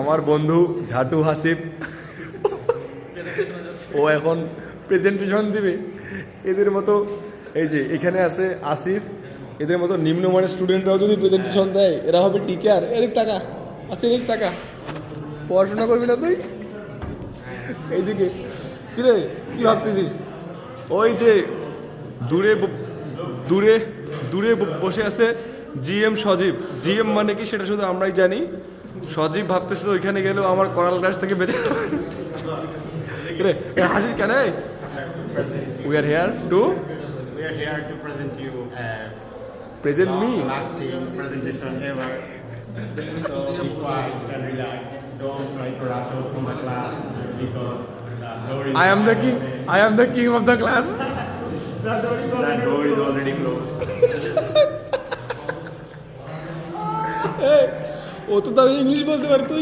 আমার বন্ধু ঝাটু হাসিফ ও এখন প্রেজেন্টেশন দিবে। এদের মতো, এই যে এখানে আছে আসিফ, এদের মতো নিম্নমানের স্টুডেন্টরাও যদি প্রেজেন্টেশন দেয়, এরা হবে টিচার এদিক টাকা আসিফ, এদিক টাকা পড়াশোনা করবি না তুই? এইদিকে। কিরে, কি ভাবতেছিস? ওই যে দূরে দূরে দূরে বসে আছে জিএম সজীব। জিএম মানে কি সেটা শুধু আমরাই জানি। সজীব ভাবতেছে ওইখানে গেলেও আমার করাল গাছ থেকে বেঁচে রে হাসিস কেন we are here to We are here to present you a present me lasting presentation ever. So be quiet and relax. Don't try to rush from the class because the door is I am the king I am the king of the class door is already closed. ও তো তাও English বলতে পারে তুই